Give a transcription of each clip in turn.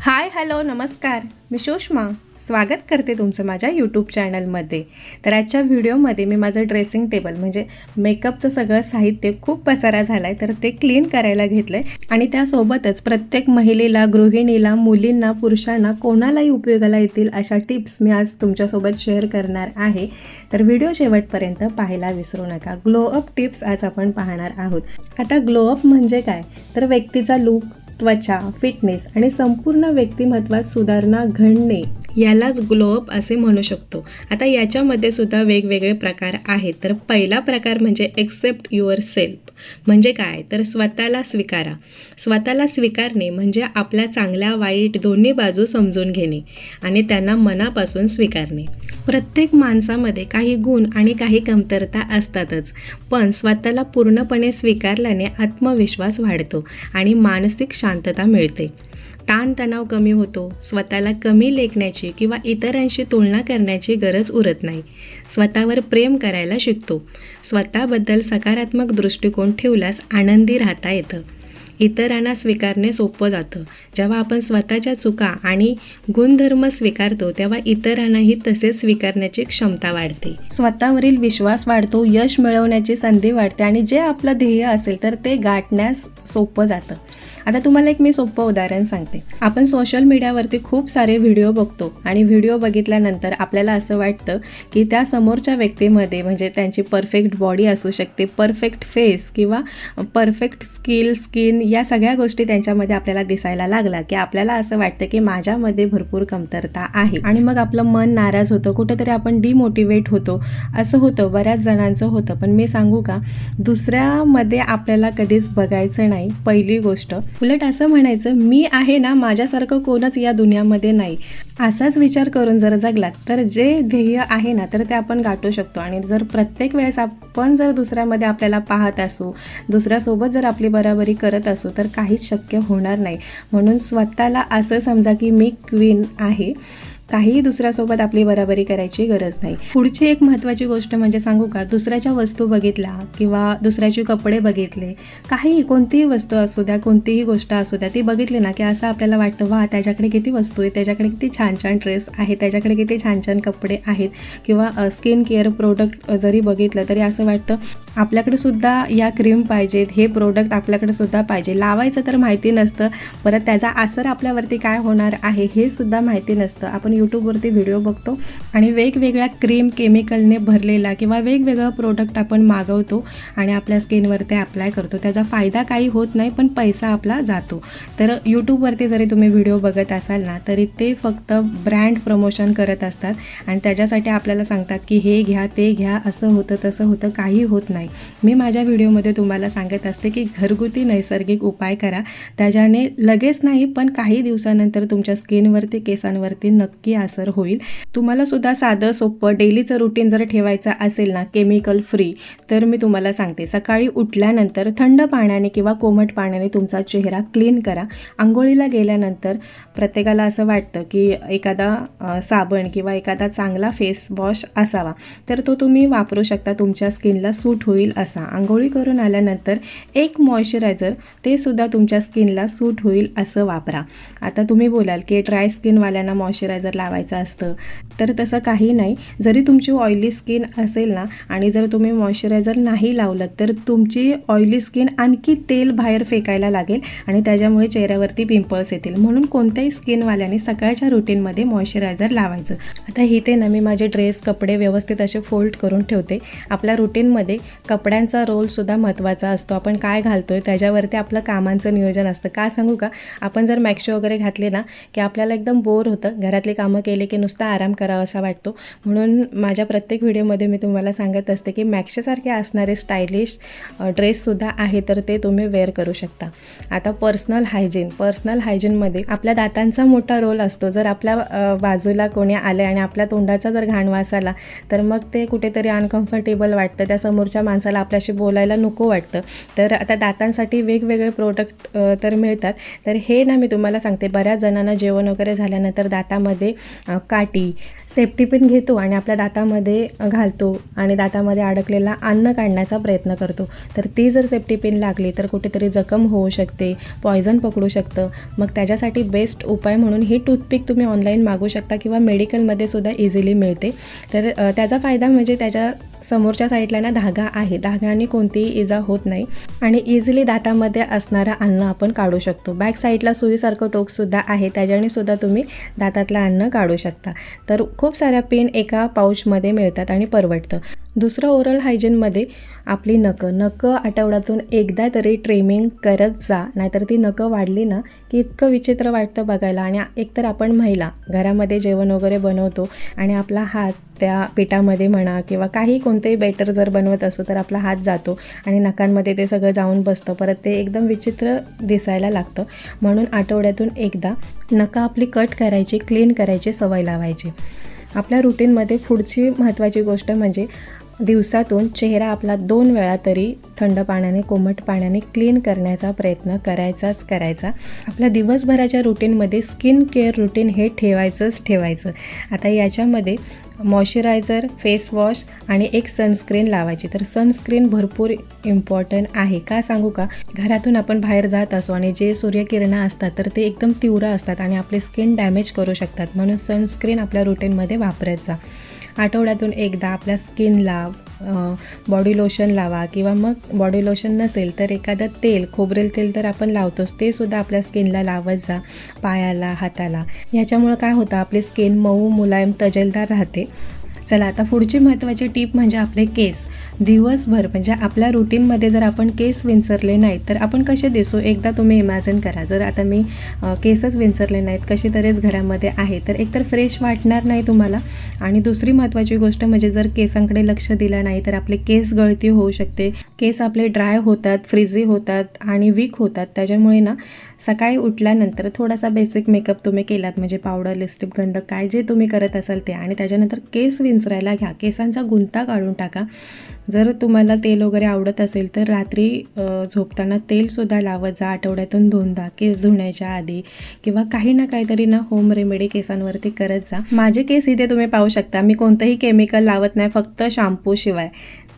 Hi hello नमस्कार. मी सुषमा. स्वागत करते तुमचं माझ्या यूट्यूब चॅनलमध्ये तर आजच्या व्हिडिओमध्ये मी माझं ड्रेसिंग टेबल म्हणजे मेकअपचं सगळं साहित्य खूप पसारा झाला आहे तर ते क्लीन करायला घेतलं आहे आणि त्यासोबतच प्रत्येक महिलेला गृहिणीला मुलींना पुरुषांना कोणालाही उपयोगाला येतील अशा टिप्स मी आज तुमच्यासोबत शेअर करणार आहे. तर व्हिडिओ शेवटपर्यंत पाहायला विसरू नका. ग्लो अप टिप्स आज आपण पाहणार आहोत. आता ग्लो अप म्हणजे काय? तर व्यक्तीचा लूक त्वचा फिटनेस आणि संपूर्ण व्यक्तिमत्वात सुधारणा घडणे यालाच ग्लोअप असे म्हणू शकतो. आता याच्यामध्ये सुद्धा वेगवेगळे प्रकार आहेत. तर पहिला प्रकार म्हणजे एक्सेप्ट युअर सेल्फ म्हणजे काय? तर स्वतःला स्वीकारा. स्वतःला स्वीकारणे म्हणजे आपल्या चांगल्या वाईट दोन्ही बाजू समजून घेणे आणि त्यांना मनापासून स्वीकारणे. प्रत्येक माणसामध्ये काही गुण आणि काही कमतरता असतातच पण स्वतःला पूर्णपणे स्वीकारल्याने आत्मविश्वास वाढतो आणि मानसिक शांतता मिळते. ताणतणाव कमी होतो स्वतःला कमी लेखण्याची किंवा इतरांशी तुलना करण्याची गरज उरत नाही. स्वतःवर प्रेम करायला शिकतो. स्वतःबद्दल सकारात्मक दृष्टिकोन ठेवल्यास आनंदी राहता येतं. इतरांना स्वीकारणे सोपं जातं. जेव्हा आपण स्वतःच्या चुका आणि गुणधर्म स्वीकारतो तेव्हा इतरांनाही तसेच स्वीकारण्याची क्षमता वाढते. स्वतःवरील विश्वास वाढतो यश मिळवण्याची संधी वाढते आणि जे आपलं ध्येय असेल तर ते गाठण्यास सोपं जातं. आता तुम्हाला एक मी सोपं उदाहरण सांगते. आपण सोशल मीडियावरती खूप सारे व्हिडिओ बघतो आणि व्हिडिओ बघितल्यानंतर आपल्याला असं वाटतं की त्या समोरच्या व्यक्तीमध्ये म्हणजे त्यांची परफेक्ट बॉडी असू शकते परफेक्ट फेस किंवा परफेक्ट स्किल स्किन या सगळ्या गोष्टी त्यांच्यामध्ये आपल्याला दिसायला लागला की आपल्याला असं वाटतं की माझ्यामध्ये भरपूर कमतरता आहे. आणि मग आपलं मन नाराज होतं कुठेतरी आपण डिमोटिवेट होतो. असं होतं बऱ्याच जणांचं होतं. पण मी सांगू का दुसऱ्यामध्ये आपल्याला कधीच बघायचं नाही पहिली गोष्ट. उलट असं म्हणायचं मी आहे ना माझ्यासारखं कोणच या दुनियामध्ये नाही. असाच विचार करून जर जगलात तर जे ध्येय आहे ना तर ते आपण गाठू शकतो. आणि जर प्रत्येक वेळेस आपण जर दुसऱ्यामध्ये आपल्याला पाहत असू दुसऱ्यासोबत जर आपली बराबरी करत असू तर काहीच शक्य होणार नाही. म्हणून स्वतःला असं समजा की मी क्वीन आहे. काहीही दुसऱ्यासोबत आपली बराबरी करायची गरज नाही. पुढची एक महत्त्वाची गोष्ट म्हणजे सांगू का दुसऱ्याच्या वस्तू बघितल्या किंवा दुसऱ्याचे कपडे बघितले काही कोणतीही वस्तू असू द्या कोणतीही गोष्ट असू द्या ती बघितली ना की असं आपल्याला वाटतं वा त्याच्याकडे किती वस्तू आहे त्याच्याकडे किती छान छान ड्रेस आहे त्याच्याकडे किती छान छान कपडे आहेत किंवा स्किन केअर प्रोडक्ट जरी बघितलं तरी असं वाटतं आपल्याकडे सुद्धा या क्रीम पाहिजेत हे प्रोडक्ट आपल्याकडे सुद्धा पाहिजे. लावायचं तर माहिती नसतं परत त्याचा असर आपल्यावरती काय होणार आहे हे सुद्धा माहिती नसतं. आपण यूट्यूबवरती व्हिडिओ बघतो आणि वेगवेगळ्या क्रीम केमिकलने भरलेला किंवा वेगवेगळं प्रोडक्ट आपण मागवतो आणि आपल्या स्किनवरती अप्लाय करतो. त्याचा फायदा काही होत नाही पण पैसा आपला जातो. तर यूट्यूबवरती जरी तुम्ही व्हिडिओ बघत असाल ना तरी ते फक्त ब्रँड प्रमोशन करत असतात. आणि त्याच्यासाठी आपल्याला सांगतात की हे घ्या ते घ्या असं होतं तसं होतं काही होत नाही. मी माझ्या व्हिडिओमध्ये तुम्हाला सांगत असते की घरगुती नैसर्गिक उपाय करा. त्याच्याने लगेच नाही पण काही दिवसानंतर तुमच्या स्किनवरती केसांवरती नक्की असर होईल. तुम्हाला सुद्धा साधं सोपं डेलीचं रुटीन जर ठेवायचं असेल ना केमिकल फ्री तर मी तुम्हाला सांगते. सकाळी उठल्यानंतर थंड पाण्याने किंवा कोमट पाण्याने तुमचा चेहरा क्लीन करा. आंघोळीला गेल्यानंतर प्रत्येकाला असं वाटतं की एखादा साबण किंवा एखादा चांगला फेस वॉश असावा. तर तो तुम्ही वापरू शकता. तुमच्या स्किनला सूट होईल. असा. आंघोळी करून आल्यानंतर एक मॉइश्चरायझर ते सुद्धा तुमच्या स्किनला सूट होईल असं वापरा. आता तुम्ही बोलाल की ड्राय स्किनवाल्यांना मॉइश्चरायझर लावायचं असतं. तर तसं काही नाही. जरी तुमची ऑइली स्किन असेल ना आणि जर तुम्ही मॉइश्चरायझर नाही लावलं तर तुमची ऑइली स्किन आणखी तेल बाहेर फेकायला लागेल आणि त्याच्यामुळे चेहऱ्यावरती पिंपल्स येतील. म्हणून कोणत्याही स्किनवाल्याने सकाळच्या रुटीनमध्ये मॉइश्चरायझर लावायचं. आता इथे ना मी माझे ड्रेस कपडे व्यवस्थित असे फोल्ड करून ठेवते. आपल्या रुटीनमध्ये कपड्यांचा रोलसुद्धा महत्त्वाचा असतो. आपण काय घालतो आहे त्याच्यावरती आपलं कामांचं नियोजन असतं. का सांगू का? आपण जर मॅक्शो वगैरे घातले ना की आपल्याला एकदम बोर होतं घरातली कामं केले की नुसता आराम करावा असा वाटतो. म्हणून माझ्या प्रत्येक व्हिडिओमध्ये मी तुम्हाला सांगत असते की मॅक्शोसारखे असणारे स्टायलिश ड्रेससुद्धा आहे तर ते तुम्ही वेअर करू शकता. आता पर्सनल हायजीन. पर्सनल हायजीनमध्ये आपल्या दातांचा मोठा रोल असतो. जर आपल्या बाजूला कोणी आले आणि आपल्या तोंडाचा जर घाण वास आला तर मग ते कुठेतरी अनकम्फर्टेबल वाटतं. त्या समोरच्या माणसाला आपल्याशी बोलायला नको वाटतं. तर आता दातांसाठी वेगवेगळे प्रोडक्ट तर मिळतात. तर हे ना मी तुम्हाला सांगते बऱ्याच जणांना जेवण वगैरे झाल्यानंतर दातामध्ये काटी काठी सेफ्टी पिन घेतो आणि आपल्या दातामध्ये घालतो आणि दातामध्ये अडकलेला अन्न काढण्याचा प्रयत्न करतो. तर ती जर सेफ्टी पिन लागली तर कुठेतरी जखम होऊ शकते पॉयझन पकडू शकतं. मग त्याच्यासाठी बेस्ट उपाय म्हणून ही टूथपिक तुम्ही ऑनलाईन मागू शकता किंवा मेडिकलमध्ये सुद्धा इझिली मिळते. तर त्याचा फायदा म्हणजे त्याच्या समोरच्या साईडला ना धागा आहे. धाग्याने कोणतीही इजा होत नाही. आणि इझिली दातामध्ये असणारं अन्न आपण काढू शकतो. बॅक साईडला सुईसारखं टोकसुद्धा आहे. त्याच्याने सुद्धा तुम्ही दातातलं अन्न काढू शकता. तर खूप साऱ्या पेन एका पाऊचमध्ये मिळतात आणि परवडतं. दुसरं ओरल हायजीनमध्ये आपली नकं. नकं आठवड्यातून एकदा तरी ट्रिमिंग करत जा. नाहीतर ती नकं वाढली ना की इतकं विचित्र वाटतं बघायला. आणि एकतर आपण महिला घरामध्ये जेवण वगैरे बनवतो आणि आपला हात त्या पिठामध्ये म्हणा किंवा काही कोणतेही बेटर जर बनवत असो तर आपला हात जातो आणि नकांमध्ये ते सगळं जाऊन बसतं. परत ते एकदम विचित्र दिसायला लागतं. म्हणून आठवड्यातून एकदा नका आपली कट करायची क्लीन करायची सवय लावायची. आपल्या रुटीनमध्ये पुढची महत्त्वाची गोष्ट म्हणजे दिवसातून चेहरा आपला दोन वेळा तरी थंड पाण्याने कोमट पाण्याने क्लीन करण्याचा प्रयत्न करायचाच करायचा. आपल्या दिवसभराच्या रुटीनमध्ये स्किन केअर रुटीन हे ठेवायचंच ठेवायचं. आता याच्यामध्ये मॉइश्चरायझर फेस वॉश आणि एक सनस्क्रीन लावायची. तर सनस्क्रीन भरपूर इम्पॉर्टंट आहे. का सांगू का? घरातून आपण बाहेर जात असो आणि जे सूर्यकिरणं असतात तर ते एकदम तीव्र असतात आणि आपले स्किन डॅमेज करू शकतात. म्हणून सनस्क्रीन आपल्या रुटीनमध्ये वापरत जा. आठवड्यातून एकदा आपल्या स्किनला बॉडी लोशन लावा किंवा मग बॉडी लोशन नसेल तर एखादं तेल खोबरेल तेल तर आपण लावतोच ते सुद्धा आपल्या स्किनला लावत जा पायाला हाताला. ह्याच्यामुळं काय होतं आपली स्किन मऊ मुलायम तजेलदार राहते. चला आता पुढची महत्त्वाची टीप म्हणजे आपले केस. दिवसभर म्हणजे आपल्या रुटीनमध्ये जर आपण केस विंचरले नाहीत तर आपण कसे दिसू? एकदा तुम्ही इमॅजिन करा. जर आता मी केसच विंचरले नाहीत कसे तरीच घरामध्ये आहे तर एकतर फ्रेश वाटणार नाही तुम्हाला. आणि दुसरी महत्त्वाची गोष्ट म्हणजे जर केसांकडे लक्ष दिलं नाही तर आपले केस गळती होऊ शकते. केस आपले ड्राय होतात फ्रिझी होतात आणि वीक होतात. त्याच्यामुळे ना सकाळी उठल्यानंतर थोडासा बेसिक मेकअप तुम्ही केलात म्हणजे पावडर लिपस्टिक गंध काय जे तुम्ही करत असाल ते. आणि त्याच्यानंतर केस विंचरायला घ्या. केसांचा गुंता काढून टाका. जर तुम्हाला तेल वगैरे आवडत असेल तर रात्री झोपताना तेलसुद्धा लावत जा आठवड्यातून दोनदा केस धुण्याच्या आधी किंवा काही ना काहीतरी ना होम रेमेडी केसांवरती करत जा. माझे केस इथे तुम्ही पाहू शकता. मी कोणतंही केमिकल लावत नाही फक्त शाम्पूशिवाय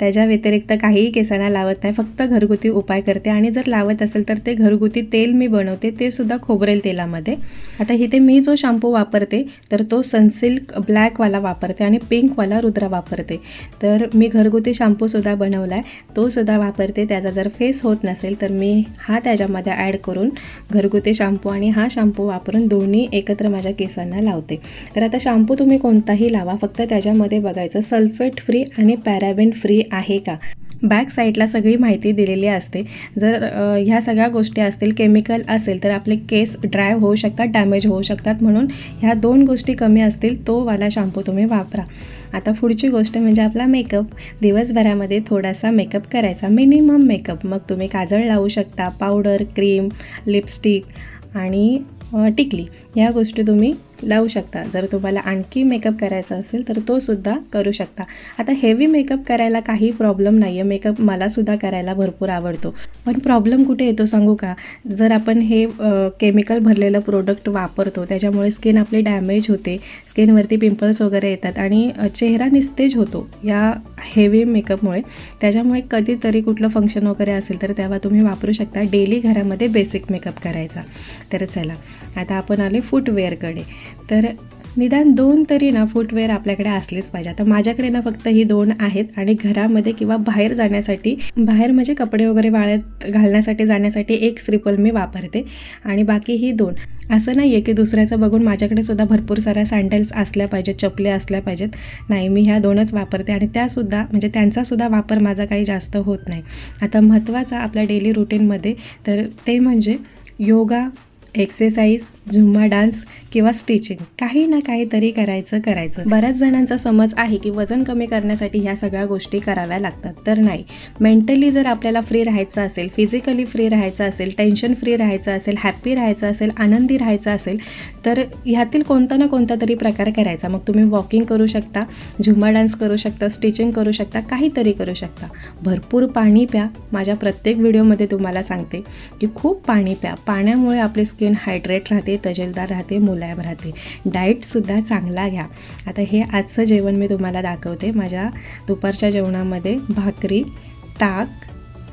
त्याच्या व्यतिरिक्त काहीही केसांना लावत नाही फक्त घरगुती उपाय करते. आणि जर लावत असेल तर ते घरगुती तेल मी बनवते ते सुद्धा खोबरेल तेलामध्ये. आता इथे मी जो शॅम्पू वापरते तर तो सनसिल्क ब्लॅकवाला वापरते आणि पिंकवाला रुद्रा वापरते. तर मी घरगुती शॅम्पूसुद्धा बनवला आहे तो सुद्धा वापरते. त्याचा जर फेस होत नसेल तर मी हा त्याच्यामध्ये ॲड करून घरगुती शॅम्पू आणि हा शॅम्पू वापरून दोन्ही एकत्र माझ्या केसांना लावते. तर आता शॅम्पू तुम्ही कोणताही लावा फक्त त्याच्यामध्ये बघायचं सल्फेट फ्री आणि पॅराबेन फ्री आहे का? बॅक साईडला सगळी माहिती दिलेली असते. जर ह्या सगळ्या गोष्टी असतील केमिकल असेल तर आपले केस ड्राय होऊ शकतात डॅमेज होऊ शकतात. म्हणून ह्या दोन गोष्टी कमी असतील तो वाला शॅम्पू तुम्ही वापरा. आता पुढची गोष्ट म्हणजे आपला मेकअप दिवसभरामध्ये थोडासा मेकअप करायचा. मिनिमम मेकअप मग तुम्ही काजळ लावू शकता पावडर क्रीम लिपस्टिक आणि टिकली. ह्या गोष्टी तुम्ही लावू शकता. जर तुम्हाला आणखी मेकअप करायचा असेल तर तो सुद्धा करू शकता. आता हेवी मेकअप करायला काही प्रॉब्लेम नाही आहे मेकअप मलासुद्धा करायला भरपूर आवडतो. पण प्रॉब्लेम कुठे येतो सांगू का? जर आपण हे केमिकल भरलेलं प्रोडक्ट वापरतो त्याच्यामुळे स्किन आपली डॅमेज होते. स्किनवरती पिंपल्स वगैरे येतात आणि चेहरा निस्तेज होतो या हेवी मेकअपमुळे त्याच्यामुळे कधीतरी कुठलं फंक्शन वगैरे असेल तर तेव्हा तुम्ही वापरू शकता. डेली घरामध्ये बेसिक मेकअप करायचा. तर चला. आता आपण आले फूटवेअरकडे तर निदान दोन तरी ना फूटवेअर आपल्याकडे असलेच पाहिजे. आता माझ्याकडे ना फक्त ही दोन आहेत आणि घरामध्ये किंवा बाहेर जाण्यासाठी बाहेर म्हणजे कपडे वगैरे वाळत घालण्यासाठी जाण्यासाठी एक स्ट्रिपल मी वापरते आणि बाकी ही दोन. असं नाही आहे की दुसऱ्याचं बघून माझ्याकडे सुद्धा भरपूर साऱ्या सँडल्स असल्या पाहिजेत चपले असल्या पाहिजेत. नाही मी ह्या दोनच वापरते आणि त्यासुद्धा म्हणजे त्यांचासुद्धा वापर माझा काही जास्त होत नाही. आता महत्त्वाचा आपल्या डेली रुटीनमध्ये तर ते म्हणजे योगा एक्सरसाइज झुम्मा डान्स किंवा स्टिचिंग काही ना काहीतरी करायचं करायचं. बऱ्याच जणांचा समज आहे की वजन कमी करण्यासाठी ह्या सगळ्या गोष्टी कराव्या लागतात तर नाही. मेंटली जर आपल्याला फ्री राहायचं असेल फिजिकली फ्री राहायचं असेल टेन्शन फ्री राहायचं असेल हॅप्पी राहायचं असेल आनंदी राहायचं असेल तर ह्यातील कोणता ना कोणता तरी प्रकार करायचा. मग तुम्ही वॉकिंग करू शकता झुम्मा डान्स करू शकता स्टिचिंग करू शकता काहीतरी करू शकता. भरपूर पाणी प्या. माझ्या प्रत्येक व्हिडिओमध्ये तुम्हाला सांगते की खूप पाणी प्या. पाण्यामुळे आपले स्किन हायड्रेट राहते तजेलदार राहते मुलायम राहते. डाएटसुद्धा चांगला घ्या. आता हे आजचं जेवण मी तुम्हाला दाखवते. माझ्या दुपारच्या जेवणामध्ये भाकरी ताक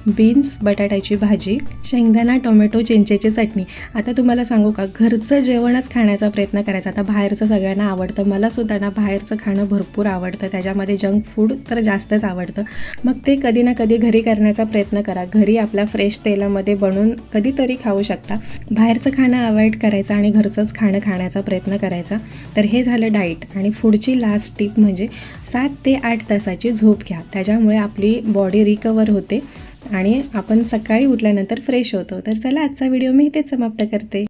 बीन्स बटाट्याची भाजी शेंगदाणा टोमॅटो चिंचेची चटणी. आता तुम्हाला सांगू का घरचं जेवणच खाण्याचा प्रयत्न करायचा. आता बाहेरचं सगळ्यांना आवडतं. मला सुद्धा ना बाहेरचं खाणं भरपूर आवडतं. त्याच्यामध्ये जंक फूड तर जास्तच आवडतं. मग ते कधी ना कधी घरी करण्याचा प्रयत्न करा. घरी आपल्या फ्रेश तेलामध्ये बनवून कधीतरी खाऊ शकता. बाहेरचं खाणं अवॉइड करायचं आणि घरचंच खाणं खाण्याचा प्रयत्न करायचा. तर हे झालं डाईट आणि पुढची लास्ट टिप म्हणजे सात ते आठ तासाची झोप घ्या. त्याच्यामुळे आपली बॉडी रिकवर होते. आणि आपण सकाळी उठल्यानंतर फ्रेश होतो. तर चला आजचा व्हिडिओ मी इथेच समाप्त करते.